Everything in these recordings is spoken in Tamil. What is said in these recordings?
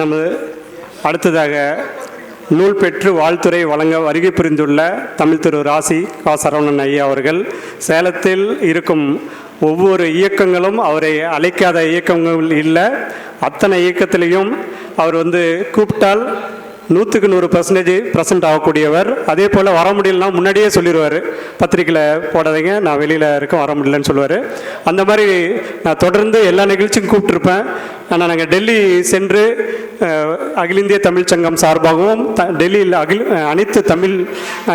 நமது அடுத்ததாக நூல் பெற்று வாழ்த்துறை வழங்க வருகை புரிந்துள்ள தமிழ் திரு ராசி கா சரவணன் ஐயா அவர்கள் சேலத்தில் இருக்கும் ஒவ்வொரு இயக்கங்களும் அவரை அழைக்காத இயக்கங்கள் இல்லை. அத்தனை இயக்கத்திலையும் அவர் வந்து கூப்பிட்டால் நூற்றுக்கு நூறு பர்சன்டேஜ் ப்ரெசன்ட் ஆகக்கூடியவர். அதே போல் வர முடியலனா முன்னாடியே சொல்லிடுவார் பத்திரிக்கையில் போடாதீங்க நான் வெளியில் இருக்கேன் வர முடியலன்னு சொல்லுவார். அந்த மாதிரி நான் தொடர்ந்து எல்லா நிகழ்ச்சியும் கூப்பிட்டுருப்பேன். ஆனால் நாங்கள் டெல்லி சென்று அகில இந்திய தமிழ் சங்கம் சார்பாகவும் த டெல்லியில் அகில் அனைத்து தமிழ்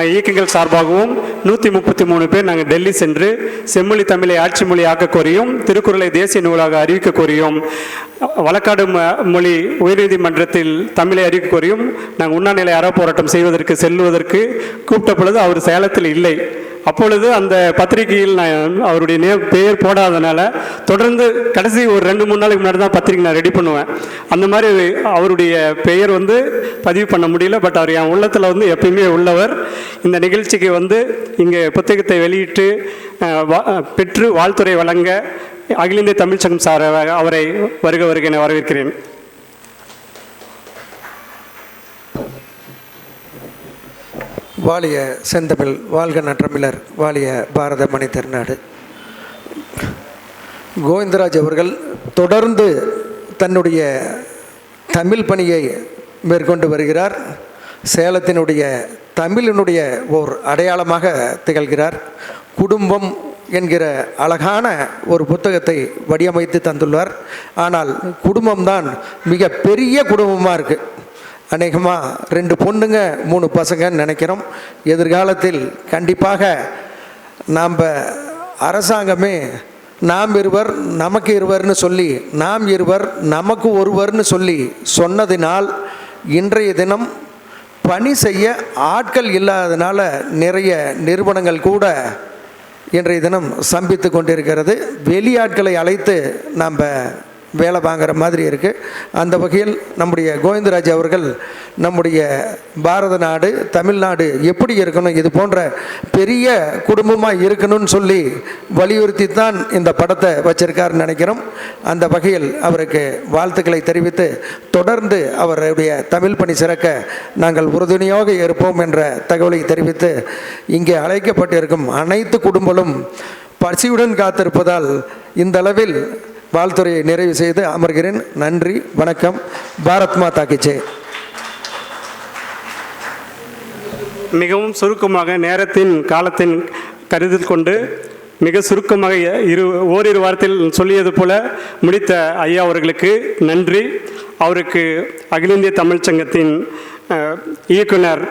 இயக்கங்கள் சார்பாகவும் நூற்றி முப்பத்தி மூணு பேர் நாங்கள் டெல்லி சென்று செம்மொழி தமிழை ஆட்சி மொழி ஆக்க கோரியும் திருக்குறளை தேசிய நூலாக அறிவிக்க கோரியும் வழக்காடு ம- மொழி உயர்நீதிமன்றத்தில் தமிழை அறிவிக்க கோரியும் நாங்கள் உண்ணாநிலை அறப்போராட்டம் செய்வதற்கு செல்வதற்கு கூப்பிட்ட பொழுது அவர் சேலத்தில் இல்லை. அப்பொழுது அந்த பத்திரிகையில் நான் அவருடைய நே பெயர் போடாதனால தொடர்ந்து கடைசி ஒரு ரெண்டு மூணு நாளைக்கு முன்னாடி தான் பத்திரிக்கை நான் ரெடி பண்ணுவேன். அந்த மாதிரி அவருடைய பெயர் வந்து பதிவு பண்ண முடியல. பட் அவர் என் உள்ளத்தில் வந்து எப்பயுமே உள்ளவர். இந்த நிகழ்ச்சிக்கு வந்து இங்கே புத்தகத்தை வெளியிட்டு வா- பெற்று வாழ்த்துறை வழங்க அகில இந்திய தமிழ் சங்கம் அவரை வருக வருக என வரவேற்கிறேன். வாலிய செந்தமிழ் வாழ்க நற்றமிழர் வாலிய பாரத மணி திருநாடு. கோவிந்தராஜ் அவர்கள் தொடர்ந்து தன்னுடைய தமிழ் பணியை மேற்கொண்டு வருகிறார். சேலத்தினுடைய தமிழினுடைய ஓர் அடையாளமாக திகழ்கிறார். குடும்பம் என்கிற அழகான ஒரு புத்தகத்தை வடிவமைத்து தந்துள்ளார். ஆனால் குடும்பம்தான் மிக பெரிய குடும்பமாக இருக்குது அநேகமாக ரெண்டு பொண்ணுங்க மூணு பசங்கன்னு நினைக்கிறோம். எதிர்காலத்தில் கண்டிப்பாக நாம் அரசாங்கமே நாம் இருவர் நமக்கு இருவர்னு சொல்லி நாம் இருவர் நமக்கு ஒருவர்னு சொல்லி சொன்னதினால் இன்றைய தினம் பணி செய்ய ஆட்கள் இல்லாததுனால நிறைய நிறுவனங்கள் கூட இன்றைய தினம் சம்பித்து கொண்டிருக்கிறது. வெளியாட்களை அழைத்து நாம் வேலை வாங்குற மாதிரி இருக்குது அந்த வகையில் நம்முடைய கோவிந்தராஜ் அவர்கள் நம்முடைய பாரத நாடு தமிழ்நாடு எப்படி இருக்கணும் இது போன்ற பெரிய குடும்பமாக இருக்கணும்னு சொல்லி வலியுறுத்தி தான் இந்த படத்தை வச்சிருக்காருன்னு நினைக்கிறோம். அந்த வகையில் அவருக்கு வாழ்த்துக்களை தெரிவித்து தொடர்ந்து அவருடைய தமிழ் பணி சிறக்க நாங்கள் உறுதுணையாக இருப்போம் என்ற தகவலை தெரிவித்து இங்கே அழைக்கப்பட்டிருக்கும் அனைத்து குடும்பங்களும் பசியுடன் காத்திருப்பதால் இந்த அளவில் வாழ்த்துறையை நிறைவு செய்து அமர்கிறேன். நன்றி வணக்கம். பாரத் மாதா கிச்சே மிகவும் சுருக்கமாக நேரத்தின் காலத்தின் கருத்தில் கொண்டு மிக சுருக்கமாக இரு ஓரிரு வாரத்தில் சொல்லியது போல முடித்த ஐயா அவர்களுக்கு நன்றி. அவருக்கு அகில இந்திய தமிழ்ச் சங்கத்தின் இயக்குனர்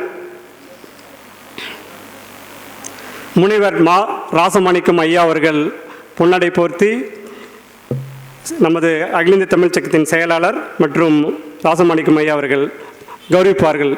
முனைவர் மா ராசமாணிக்கம் ஐயா அவர்கள் பொன்னடை போர்த்தி நமது அகில இந்திய தமிழ்ச் சக்கத்தின் செயலாளர் மற்றும் ராசமாணிக்கம் ஐயா அவர்கள் கௌரவிப்பார்கள்.